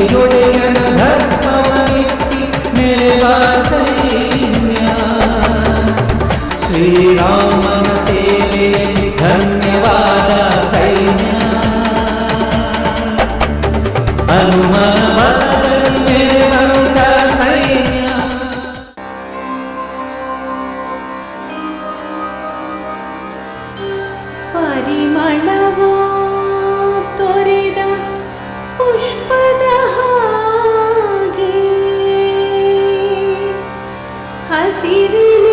ಲಂಕೆಯೊಡೆಯನ ಧರ್ಮವನಿತ್ತಿ ಮೆರೆವ ಸೈನ್ಯ ಹಸಿರಿನೆಯೋ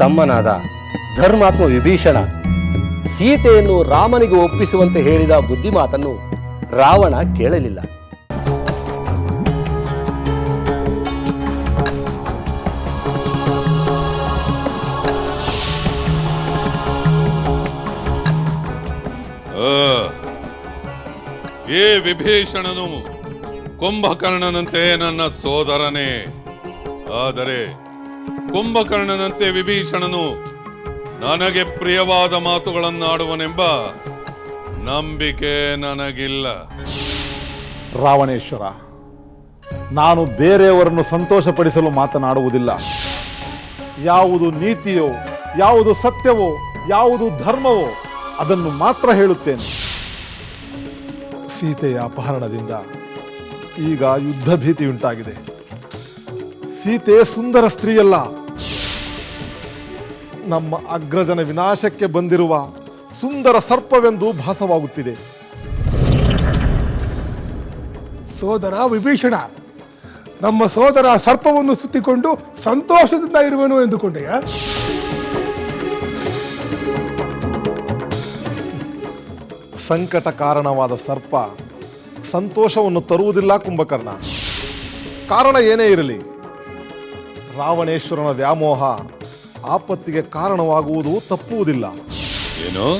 ತಮ್ಮನಾದ ಧರ್ಮಾತ್ಮ ವಿಭೀಷಣ ಸೀತೆಯನ್ನು ರಾಮನಿಗೆ ಒಪ್ಪಿಸುವಂತೆ ಹೇಳಿದ ಬುದ್ಧಿಮಾತನ್ನು ರಾವಣ ಕೇಳಲಿಲ್ಲ. ಏ ವಿಭೀಷಣನು, ಕುಂಭಕರ್ಣನಂತೆ ನನ್ನ ಸೋದರನೇ, ಆದರೆ ಕುಂಭಕರ್ಣನಂತೆ ವಿಭೀಷಣನು ನನಗೆ ಪ್ರಿಯವಾದ ಮಾತುಗಳನ್ನಾಡುವನೆಂಬ ನಂಬಿಕೆ ನನಗಿಲ್ಲ. ರಾವಣೇಶ್ವರ ನಾನು ಬೇರೆಯವರನ್ನು ಸಂತೋಷಪಡಿಸಲು ಮಾತನಾಡುವುದಿಲ್ಲ. ಯಾವುದು ನೀತಿಯೋ ಯಾವುದು ಸತ್ಯವೋ ಯಾವುದು ಧರ್ಮವೋ ಅದನ್ನು ಮಾತ್ರ ಹೇಳುತ್ತೇನೆ. ಸೀತೆಯ ಅಪಹರಣದಿಂದ ಈಗ ಯುದ್ಧ ಭೀತಿಯುಂಟಾಗಿದೆ ಸೀತೆ ಸುಂದರ ಸ್ತ್ರೀಯಲ್ಲ. ನಮ್ಮ ಅಗ್ರಜನ ವಿನಾಶಕ್ಕೆ ಬಂದಿರುವ ಸುಂದರ ಸರ್ಪವೆಂದು ಭಾಸವಾಗುತ್ತಿದೆ. ಸೋದರ ವಿಭೀಷಣ ನಮ್ಮ ಸೋದರ ಸರ್ಪವನ್ನು ಸುತ್ತಿಕೊಂಡು ಸಂತೋಷದಿಂದ ಇರುವನು ಎಂದುಕೊಂಡೆಯ? ಸಂಕಟ ಕಾರಣವಾದ ಸರ್ಪ ಸಂತೋಷವನ್ನು ತರುವುದಿಲ್ಲ ಕುಂಭಕರ್ಣ. ಕಾರಣ ಏನೇ ಇರಲಿ ರಾವಣೇಶ್ವರನ ವ್ಯಾಮೋಹ ಆಪತ್ತಿಗೆ ಕಾರಣವಾಗುವುದು ತಪ್ಪುವುದಿಲ್ಲ. ಏನು?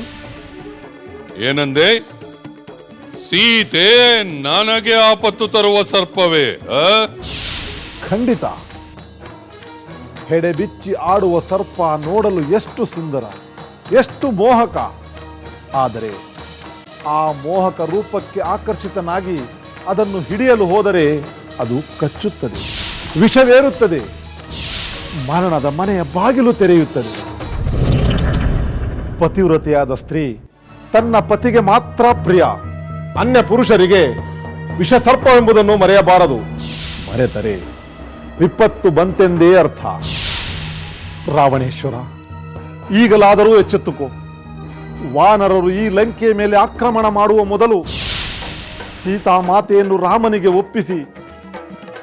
ಏನಂದೆ? ಸೀತೆ ನನಗೆ ಆಪತ್ತು ತರುವ ಸರ್ಪವೇ ಆ? ಖಂಡಿತ. ಹೆಡೆಬಿಚ್ಚಿ ಆಡುವ ಸರ್ಪ ನೋಡಲು ಎಷ್ಟು ಸುಂದರ ಎಷ್ಟು ಮೋಹಕ. ಆದರೆ ಆ ಮೋಹಕ ರೂಪಕ್ಕೆ ಆಕರ್ಷಿತನಾಗಿ ಅದನ್ನು ಹಿಡಿಯಲು ಹೋದರೆ ಅದು ಕಚ್ಚುತ್ತದೆ ವಿಷವೇರುತ್ತದೆ. ಮರಣದ ಮನೆಯ ಬಾಗಿಲು ತೆರೆಯುತ್ತದೆ. ಪತಿವ್ರತೆಯಾದ ಸ್ತ್ರೀ ತನ್ನ ಪತಿಗೆ ಮಾತ್ರ ಪ್ರಿಯ. ಅನ್ಯ ಪುರುಷರಿಗೆ ವಿಷ ಸರ್ಪವೆಂಬುದನ್ನು ಮರೆಯಬಾರದು. ಮರೆತರೆ ವಿಪತ್ತು ಬಂತೆಂದೇ ಅರ್ಥ. ರಾವಣೇಶ್ವರ, ಈಗಲಾದರೂ ಎಚ್ಚೆತ್ತುಕೋ. ವಾನರರು ಈ ಲಂಕೆಯ ಮೇಲೆ ಆಕ್ರಮಣ ಮಾಡುವ ಮೊದಲು ಸೀತಾ ಮಾತೆಯನ್ನು ರಾಮನಿಗೆ ಒಪ್ಪಿಸಿ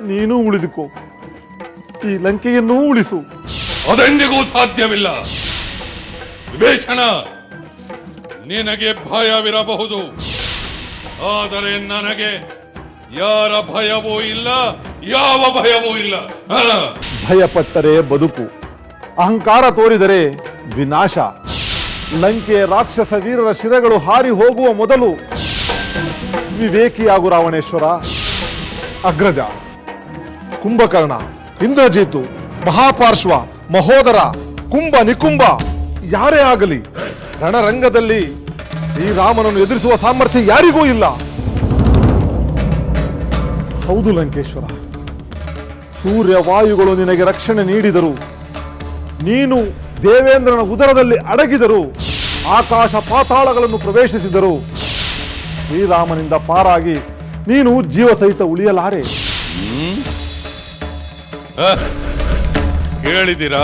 ನೀನೂ ಉಳಿದುಕೋ. ಈ ಲಂಕೆಯನ್ನು ಉಳಿಸು. ಅದೆಂದಿಗೂ ಸಾಧ್ಯವಿಲ್ಲ. ವಿಭೀಷಣ ನಿನಗೆ ಭಯವಿರಬಹುದು. ಆದರೆ ನನಗೆ ಯಾರ ಭಯವೂ ಇಲ್ಲ ಯಾವ ಭಯವೂ ಇಲ್ಲ. ಆ, ಭಯಪಟ್ಟರೆ ಬದುಕು ಅಹಂಕಾರ ತೋರಿದರೆ ವಿನಾಶ. ಲಂಕೆ ರಾಕ್ಷಸ ವೀರರ ಶಿರಗಳು ಹಾರಿ ಹೋಗುವ ಮೊದಲು ವಿವೇಕಿಯಾಗು ರಾವಣೇಶ್ವರ. ಅಗ್ರಜ ಕುಂಭಕರ್ಣ. ಇಂದ್ರಜೀತು ಮಹಾಪಾರ್ಶ್ವ ಮಹೋದರ ಕುಂಭ ನಿಕುಂಭ ಯಾರೇ ಆಗಲಿ ರಣರಂಗದಲ್ಲಿ ಶ್ರೀರಾಮನನ್ನು ಎದುರಿಸುವ ಸಾಮರ್ಥ್ಯ ಯಾರಿಗೂ ಇಲ್ಲ. ಹೌದು ಲಂಕೇಶ್ವರ. ಸೂರ್ಯ ವಾಯುಗಳು ನಿನಗೆ ರಕ್ಷಣೆ ನೀಡಿದರು. ನೀನು ದೇವೇಂದ್ರನ ಉದರದಲ್ಲಿ ಅಡಗಿದರು. ಆಕಾಶ ಪಾತಾಳಗಳನ್ನು ಪ್ರವೇಶಿಸಿದರು. ಶ್ರೀರಾಮನಿಂದ ಪಾರಾಗಿ ನೀನು ಜೀವ ಸಹಿತ ಉಳಿಯಲಾರೆ ಕೇಳಿದಿರಾ?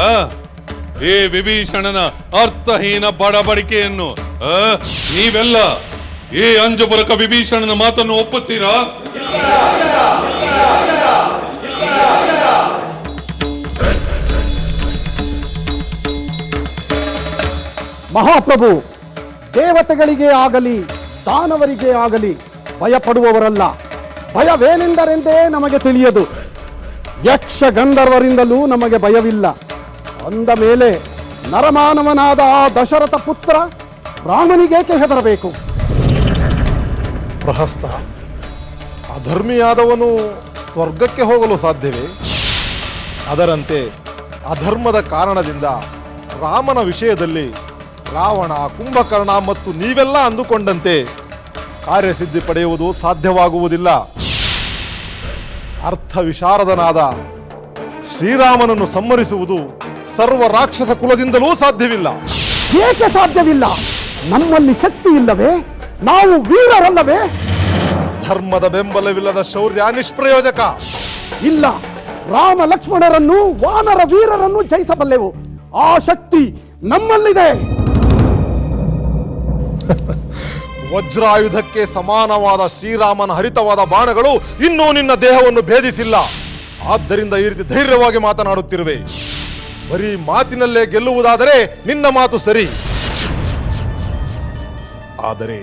ಈ ವಿಭೀಷಣನ ಅರ್ಥಹೀನ ಬಡಬಡಿಕೆಯನ್ನು ನೀವೆಲ್ಲ ಈ ಅಂಜುಬುರಕ ವಿಭೀಷಣನ ಮಾತನ್ನು ಒಪ್ಪುತ್ತೀರಾ? ಮಹಾಪ್ರಭು, ದೇವತೆಗಳಿಗೆ ಆಗಲಿ, ದಾನವರಿಗೆ ಆಗಲಿ ಭಯಪಡುವವರಲ್ಲ. ಭಯವೇನೆಂದರೆಂದೇ ನಮಗೆ ತಿಳಿಯದು. ಯಕ್ಷ ಗಂಧರ್ವರಿಂದಲೂ ನಮಗೆ ಭಯವಿಲ್ಲ. ಅಂದ ಮೇಲೆ ನರಮಾನವನಾದ ಆ ದಶರಥ ಪುತ್ರ ರಾಮನಿಗೇಕೆ ಹೆದರಬೇಕು? ಪ್ರಹಸ್ತ, ಅಧರ್ಮಿಯಾದವನು ಸ್ವರ್ಗಕ್ಕೆ ಹೋಗಲು ಸಾಧ್ಯವೇ? ಅದರಂತೆ ಅಧರ್ಮದ ಕಾರಣದಿಂದ ರಾಮನ ವಿಷಯದಲ್ಲಿ ರಾವಣ, ಕುಂಭಕರ್ಣ ಮತ್ತು ನೀವೆಲ್ಲ ಅಂದುಕೊಂಡಂತೆ ಕಾರ್ಯಸಿದ್ಧಿ ಪಡೆಯುವುದು ಸಾಧ್ಯವಾಗುವುದಿಲ್ಲ. ಅರ್ಥ ವಿಶಾರದನಾದ ಶ್ರೀರಾಮನನ್ನು ಸಂಹರಿಸುವುದು ಸರ್ವ ರಾಕ್ಷಸ ಕುಲದಿಂದಲೂ ಸಾಧ್ಯವಿಲ್ಲ. ಏಕೆ ಸಾಧ್ಯವಿಲ್ಲ? ನಮ್ಮಲ್ಲಿ ಶಕ್ತಿ ಇಲ್ಲವೇ? ನಾವು ವೀರರಲ್ಲವೇ? ಧರ್ಮದ ಬೆಂಬಲವಿಲ್ಲದ ಶೌರ್ಯ ನಿಷ್ಪ್ರಯೋಜಕ. ಇಲ್ಲ ರಾಮ ಲಕ್ಷ್ಮಣರನ್ನು ವಾನರ ವೀರರನ್ನು ಜಯಿಸಬಲ್ಲೆವು. ಆ ಶಕ್ತಿ ನಮ್ಮಲ್ಲಿದೆ. ವಜ್ರಾಯುಧಕ್ಕೆ ಸಮಾನವಾದ ಶ್ರೀರಾಮನ ಹರಿತವಾದ ಬಾಣಗಳು ಇನ್ನೂ ನಿನ್ನ ದೇಹವನ್ನು ಭೇದಿಸಿಲ್ಲ. ಆದ್ದರಿಂದ ಈ ರೀತಿ ಧೈರ್ಯವಾಗಿ ಮಾತನಾಡುತ್ತಿರುವೆ. ಬರೀ ಮಾತಿನಲ್ಲೇ ಗೆಲ್ಲುವುದಾದರೆ ನಿನ್ನ ಮಾತು ಸರಿ. ಆದರೆ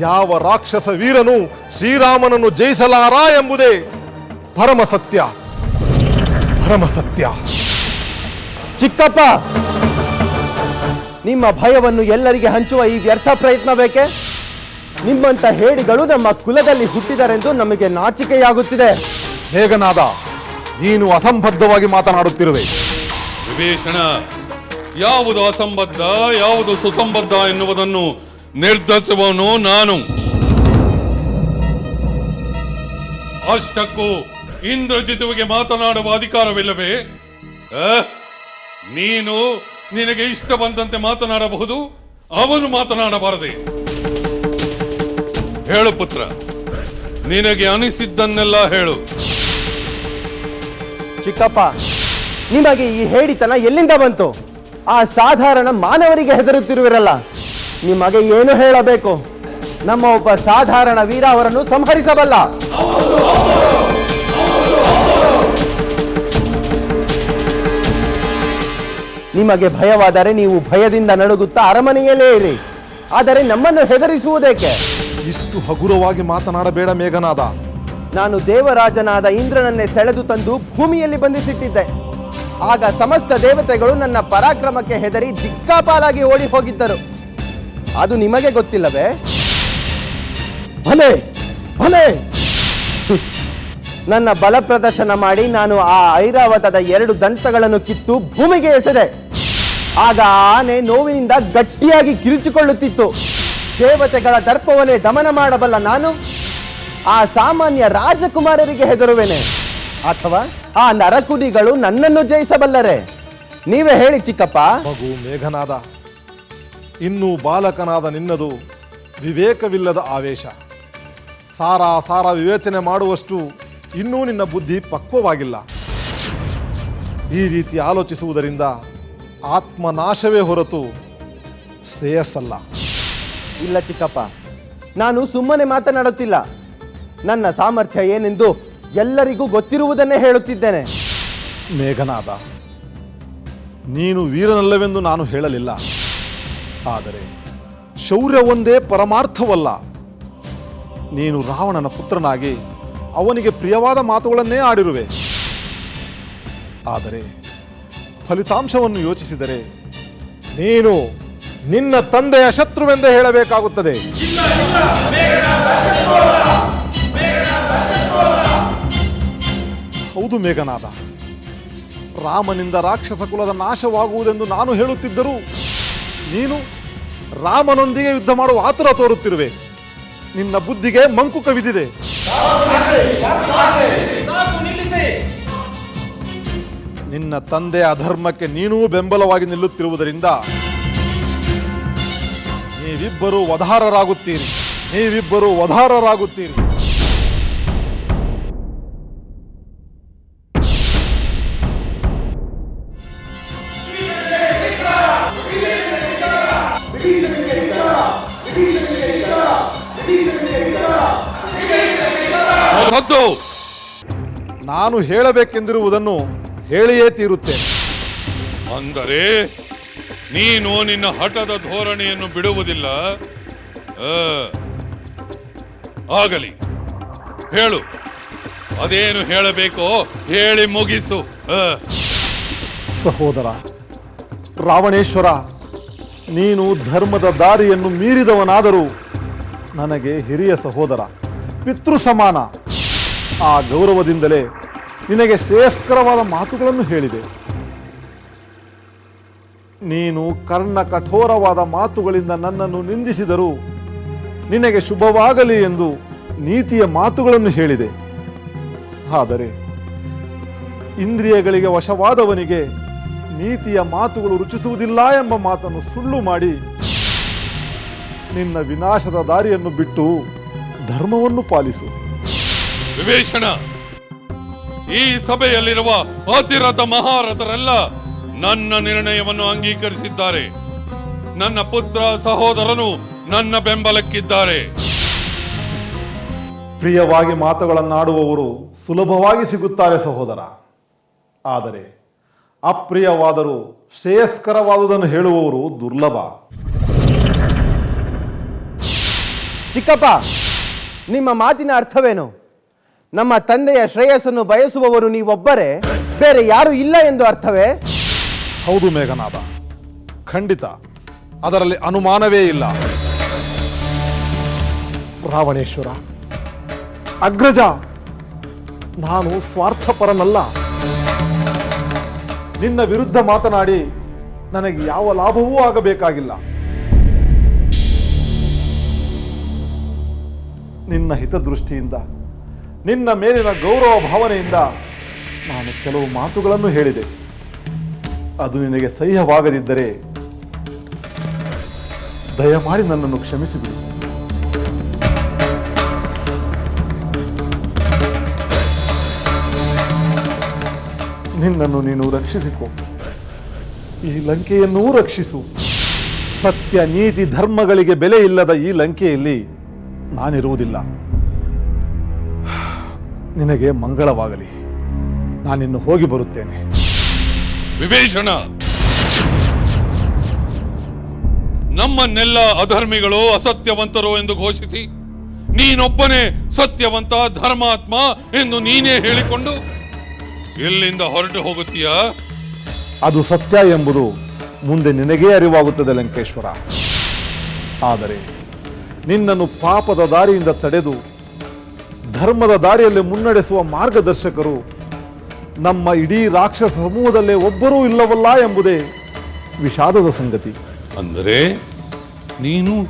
ಯಾವ ರಾಕ್ಷಸ ವೀರನು ಶ್ರೀರಾಮನನ್ನು ಜಯಿಸಲಾರ ಎಂಬುದೇ ಪರಮ ಸತ್ಯ. ಪರಮ ಸತ್ಯ. ಚಿಕ್ಕಪ್ಪ, ನಿಮ್ಮ ಭಯವನ್ನು ಎಲ್ಲರಿಗೆ ಹಂಚುವ ಈ ವ್ಯರ್ಥ ಪ್ರಯತ್ನ ಬೇಕೆ? ನಿಮ್ಮಂತ ಹೇಡಿಗಳು ನಮ್ಮ ಕುಲದಲ್ಲಿ ಹುಟ್ಟಿದರೆಂದು ನಮಗೆ ನಾಚಿಕೆಯಾಗುತ್ತಿದೆ. ಹೇಗನಾದ ನೀನು ಅಸಂಬದ್ಧವಾಗಿ ಮಾತನಾಡುತ್ತಿರುವೆ. ವಿಭೀಷಣ ಯಾವುದು ಅಸಂಬದ್ಧ ಯಾವುದು ಸುಸಂಬದ್ಧ ಎನ್ನುವುದನ್ನು ನಿರ್ಧರಿಸುವನು ನಾನು. ಅಷ್ಟಕ್ಕೂ ಇಂದ್ರಜಿತುವಿಗೆ ಮಾತನಾಡುವ ಅಧಿಕಾರವಿಲ್ಲವೇ? ಆ? ನೀನು ನಿನಗೆ ಇಷ್ಟ ಬಂದಂತೆ ಮಾತನಾಡಬಹುದು ಅವನು ಮಾತನಾಡಬಾರದೆ. ಹೇಳು ಪುತ್ರ. ನಿನಗೆ ಅನಿಸಿದ್ದನ್ನೆಲ್ಲ ಹೇಳು. ಚಿಕ್ಕಪ್ಪ, ನಿಮಗೆ ಈ ಹೇಳಿತನ ಎಲ್ಲಿಂದ ಬಂತು? ಆ ಸಾಧಾರಣ ಮಾನವರಿಗೆ ಹೆದರುತ್ತಿರುವಿರಲ್ಲ. ನಿಮಗೆ ಏನು ಹೇಳಬೇಕು? ನಮ್ಮ ಒಬ್ಬ ಸಾಧಾರಣ ವೀರ ಅವರನ್ನು ಸಂಹರಿಸಬಲ್ಲ. ನಿಮಗೆ ಭಯವಾದರೆ ನೀವು ಭಯದಿಂದ ನಡುಗುತ್ತಾ ಅರಮನೆಯಲ್ಲೇ ಇರಿ. ಆದರೆ ನಮ್ಮನ್ನು ಹೆದರಿಸುವುದೇಕೆ? ಇಷ್ಟು ಹಗುರವಾಗಿ ಮಾತನಾಡಬೇಡ ಮೇಘನಾದ. ನಾನು ದೇವರಾಜನಾದ ಇಂದ್ರನನ್ನೇ ಸೆಳೆದು ತಂದು ಭೂಮಿಯಲ್ಲಿ ಬಂಧಿಸಿಟ್ಟಿದ್ದೆ. ಆಗ ಸಮಸ್ತ ದೇವತೆಗಳು ನನ್ನ ಪರಾಕ್ರಮಕ್ಕೆ ಹೆದರಿ ದಿಕ್ಕಾಪಾಲಾಗಿ ಓಡಿ ಹೋಗಿದ್ದರು. ಅದು ನಿಮಗೆ ಗೊತ್ತಿಲ್ಲವೇ? ಭಲೆ ಭಲೆ. ನನ್ನ ಬಲ ಪ್ರದರ್ಶನ ಮಾಡಿ ನಾನು ಆ ಐರಾವತದ ಎರಡು ದಂತಗಳನ್ನು ಕಿತ್ತು ಭೂಮಿಗೆ ಎಸೆದೆ. ಆಗ ಆನೆ ನೋವಿನಿಂದ ಗಟ್ಟಿಯಾಗಿ ಕಿರಿಚಿಕೊಳ್ಳುತ್ತಿತ್ತು. ದೇವತೆಗಳ ದರ್ಪವನ್ನೇ ದಮನ ಮಾಡಬಲ್ಲ ನಾನು, ಆ ಸಾಮಾನ್ಯ ರಾಜಕುಮಾರರಿಗೆ ಹೆದರುವೆನೆ. ಅಥವಾ ಆ ನರಕುಡಿಗಳು ನನ್ನನ್ನು ಜಯಿಸಬಲ್ಲರೆ. ನೀವೇ ಹೇಳಿ ಚಿಕ್ಕಪ್ಪ. ಮಗು ಮೇಘನಾದ, ಇನ್ನೂ ಬಾಲಕನಾದ ನಿನ್ನದು ವಿವೇಕವಿಲ್ಲದ ಆವೇಶ. ಸಾರ ಸಾರ ವಿವೇಚನೆ ಮಾಡುವಷ್ಟು ಇನ್ನೂ ನಿನ್ನ ಬುದ್ಧಿ ಪಕ್ವವಾಗಿಲ್ಲ. ಈ ರೀತಿ ಆಲೋಚಿಸುವುದರಿಂದ ಆತ್ಮನಾಶವೇ ಹೊರತು ಶ್ರೇಯಸ್ಸಲ್ಲ. ಇಲ್ಲ ಚಿಕ್ಕಪ್ಪ. ನಾನು ಸುಮ್ಮನೆ ಮಾತನಾಡುತ್ತಿಲ್ಲ. ನನ್ನ ಸಾಮರ್ಥ್ಯ ಏನೆಂದು ಎಲ್ಲರಿಗೂ ಗೊತ್ತಿರುವುದನ್ನೇ ಹೇಳುತ್ತಿದ್ದೇನೆ. ಮೇಘನಾದ, ನೀನು ವೀರನಲ್ಲವೆಂದು ನಾನು ಹೇಳಲಿಲ್ಲ. ಆದರೆ ಶೌರ್ಯ ಒಂದೇ ಪರಮಾರ್ಥವಲ್ಲ. ನೀನು ರಾವಣನ ಪುತ್ರನಾಗಿ ಅವನಿಗೆ ಪ್ರಿಯವಾದ ಮಾತುಗಳನ್ನೇ ಆಡಿರುವೆ. ಆದರೆ ಫಲಿತಾಂಶವನ್ನು ಯೋಚಿಸಿದರೆ ನೀನು ನಿನ್ನ ತಂದೆಯ ಶತ್ರುವೆಂದೇ ಹೇಳಬೇಕಾಗುತ್ತದೆ. ಹೌದು ಮೇಘನಾದ, ರಾಮನಿಂದ ರಾಕ್ಷಸ ಕುಲದ ನಾಶವಾಗುವುದೆಂದು ನಾನು ಹೇಳುತ್ತಿದ್ದರೂ ನೀನು ರಾಮನೊಂದಿಗೆ ಯುದ್ಧ ಮಾಡುವ ಆತುರ ತೋರುತ್ತಿರುವೆ. ನಿನ್ನ ಬುದ್ಧಿಗೆ ಮಂಕು ಕವಿದಿದೆ. ನಿನ್ನ ತಂದೆಯ ಅಧರ್ಮಕ್ಕೆ ನೀನೂ ಬೆಂಬಲವಾಗಿ ನಿಲ್ಲುತ್ತಿರುವುದರಿಂದ ನೀವಿಬ್ಬರು ವಧಾರರಾಗುತ್ತೀರಿ. ನೀವಿಬ್ಬರು ವಧಾರರಾಗುತ್ತೀರಿ. ನಾನು ಹೇಳಬೇಕೆಂದಿರುವುದನ್ನು ಹೇಳಿಯೇ ತೀರುತ್ತೇನೆ. ಅಂದರೆ ನೀನು ನಿನ್ನ ಹಠದ ಧೋರಣೆಯನ್ನು ಬಿಡುವುದಿಲ್ಲ. ಆಗಲಿ. ಹೇಳು. ಅದೇನು ಹೇಳಬೇಕೋ ಹೇಳಿ ಮುಗಿಸು. ಸಹೋದರ, ರಾವಣೇಶ್ವರ, ನೀನು ಧರ್ಮದ ದಾರಿಯನ್ನು ಮೀರಿದವನಾದರೂ ನನಗೆ ಹಿರಿಯ ಸಹೋದರ, ಪಿತೃ ಸಮಾನ. ಆ ಗೌರವದಿಂದಲೇ ನಿನಗೆ ಶ್ರೇಯಸ್ಕರವಾದ ಮಾತುಗಳನ್ನು ಹೇಳಿದೆ. ನೀನು ಕರ್ಣ ಕಠೋರವಾದ ಮಾತುಗಳಿಂದ ನನ್ನನ್ನು ನಿಂದಿಸಿದರು ನಿನಗೆ ಶುಭವಾಗಲಿ ಎಂದು ನೀತಿಯ ಮಾತುಗಳನ್ನು ಹೇಳಿದೆ. ಆದರೆ ಇಂದ್ರಿಯಗಳಿಗೆ ವಶವಾದವನಿಗೆ ನೀತಿಯ ಮಾತುಗಳು ರುಚಿಸುವುದಿಲ್ಲ ಎಂಬ ಮಾತನ್ನು ಸುಳ್ಳು ಮಾಡಿ ನಿನ್ನ ವಿನಾಶದ ದಾರಿಯನ್ನು ಬಿಟ್ಟು ಧರ್ಮವನ್ನು ಪಾಲಿಸು. ವಿವೇಚನ, ಈ ಸಭೆಯಲ್ಲಿರುವ ಅತಿರಥ ಮಹಾರಥರೆಲ್ಲ ನನ್ನ ನಿರ್ಣಯವನ್ನು ಅಂಗೀಕರಿಸಿದ್ದಾರೆ. ನನ್ನ ಪುತ್ರ ಸಹೋದರನು ನನ್ನ ಬೆಂಬಲಕ್ಕಿದ್ದಾರೆ. ಪ್ರಿಯವಾಗಿ ಮಾತುಗಳನ್ನಾಡುವವರು ಸುಲಭವಾಗಿ ಸಿಗುತ್ತಾರೆ ಸಹೋದರ. ಆದರೆ ಅಪ್ರಿಯವಾದರೂ ಶ್ರೇಯಸ್ಕರವಾದುದನ್ನು ಹೇಳುವವರು ದುರ್ಲಭ. ಚಿಕ್ಕಪ್ಪ ನಿಮ್ಮ ಮಾತಿನ ಅರ್ಥವೇನು? ನಮ್ಮ ತಂದೆಯ ಶ್ರೇಯಸ್ಸನ್ನು ಬಯಸುವವರು ನೀವೊಬ್ಬರೇ ಬೇರೆ ಯಾರು ಇಲ್ಲ ಎಂದು ಅರ್ಥವೇ? ಹೌದು ಮೇಘನಾದ. ಖಂಡಿತ. ಅದರಲ್ಲಿ ಅನುಮಾನವೇ ಇಲ್ಲ. ರಾವಣೇಶ್ವರ, ಅಗ್ರಜ, ನಾನು ಸ್ವಾರ್ಥಪರನಲ್ಲ. ನಿನ್ನ ವಿರುದ್ಧ ಮಾತನಾಡಿ ನನಗೆ ಯಾವ ಲಾಭವೂ ಆಗಬೇಕಾಗಿಲ್ಲ. ನಿನ್ನ ಹಿತದೃಷ್ಟಿಯಿಂದ, ನಿನ್ನ ಮೇಲಿನ ಗೌರವ ಭಾವನೆಯಿಂದ ನಾನು ಕೆಲವು ಮಾತುಗಳನ್ನು ಹೇಳಿದೆ. ಅದು ನಿನಗೆ ಸಹ್ಯವಾಗದಿದ್ದರೆ ದಯಮಾಡಿ ನನ್ನನ್ನು ಕ್ಷಮಿಸಿಬಿಡು. ನಿನ್ನನ್ನು ನೀನು ರಕ್ಷಿಸಿಕೊ. ಈ ಲಂಕೆಯನ್ನೂ ರಕ್ಷಿಸು. ಸತ್ಯ, ನೀತಿ, ಧರ್ಮಗಳಿಗೆ ಬೆಲೆ ಇಲ್ಲದ ಈ ಲಂಕೆಯಲ್ಲಿ ನಾನಿರುವುದಿಲ್ಲ. ನಿನಗೆ ಮಂಗಳವಾಗಲಿ. ನಾನಿನ್ನು ಹೋಗಿ ಬರುತ್ತೇನೆ. ವಿವೇಚನ ನಮ್ಮನ್ನೆಲ್ಲ ಅಧರ್ಮಿಗಳು ಅಸತ್ಯವಂತರು ಎಂದು ಘೋಷಿಸಿ, ನೀನೊಬ್ಬನೇ ಸತ್ಯವಂತ, ಧರ್ಮಾತ್ಮ ಎಂದು ನೀನೇ ಹೇಳಿಕೊಂಡು ಎಲ್ಲಿಂದ ಹೊರಟು ಹೋಗುತ್ತೀಯಾ? ಅದು ಸತ್ಯ ಎಂಬುದು ಮುಂದೆ ನಿನಗೇ ಅರಿವಾಗುತ್ತದೆ ಲಂಕೇಶ್ವರ. ಆದರೆ ನಿನ್ನನ್ನು ಪಾಪದ ದಾರಿಯಿಂದ ತಡೆದು ಧರ್ಮದ ದಾರಿಯಲ್ಲಿ ಮುನ್ನಡೆಸುವ ಮಾರ್ಗದರ್ಶಕರು ನಮ್ಮ ಇಡೀ ರಾಕ್ಷಸ ಸಮೂಹದಲ್ಲೇ ಒಬ್ಬರೂ ಇಲ್ಲವಲ್ಲ ಎಂಬುದೇ ವಿಷಾದದ ಸಂಗತಿ. ಅಂದರೆ ನೀನು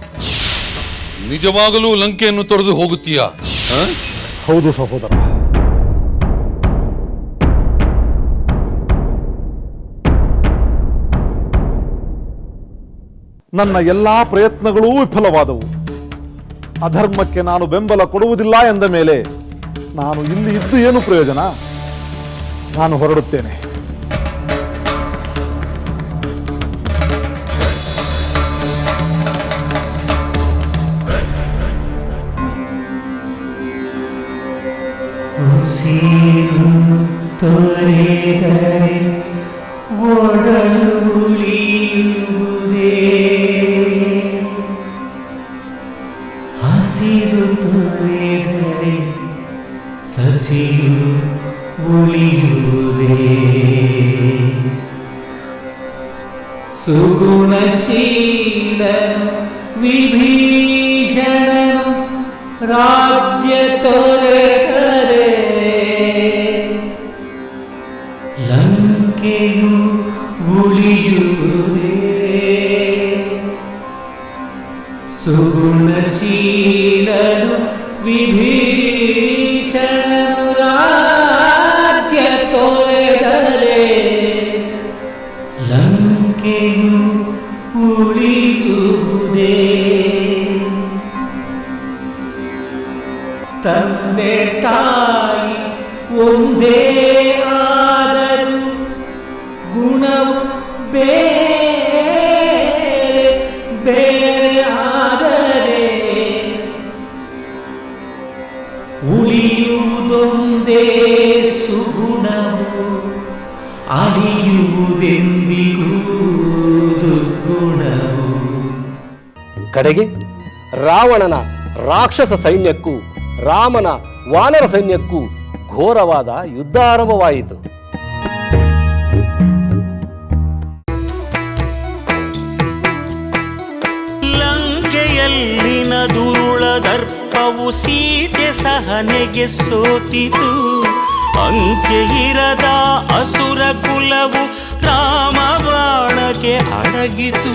ನಿಜವಾಗಲೂ ಲಂಕೆಯನ್ನು ತೊರೆದು ಹೋಗುತ್ತೀಯಾ? ಆ? ಹೌದು ಸಹೋದರ. ನನ್ನ ಎಲ್ಲಾ ಪ್ರಯತ್ನಗಳೂ ವಿಫಲವಾದವು. ಅಧರ್ಮಕ್ಕೆ ನಾನು ಬೆಂಬಲ ಕೊಡುವುದಿಲ್ಲ ಎಂದ ಮೇಲೆ ನಾನು ಇಲ್ಲಿ ಇದ್ದು ಏನು ಪ್ರಯೋಜನ? ನಾನು ಹೊರಡುತ್ತೇನೆ. ತೊರೆದರೆ ಒಡಲು ಲಂಕೆಯು ಉಳಿಯುವುದೇ ಕಡೆಗೆ ರಾವಣನ ರಾಕ್ಷಸ ಸೈನ್ಯಕ್ಕೂ ರಾಮನ ವಾನರ ಸೈನ್ಯಕ್ಕೂ ಘೋರವಾದ ಯುದ್ಧ ಆರಂಭವಾಯಿತು ಲಂಕೆಯಲ್ಲಿನ ದುರುಳ ದರ್ಪವು ಸೀತೆ ಸಹನೆಗೆ ಸೋತಿತು. ಅಂಕೆ ಇರದ ಅಸುರ ಕುಲವು ರಾಮ ಬಾಣಕ್ಕೆ ಅಡಗಿತು.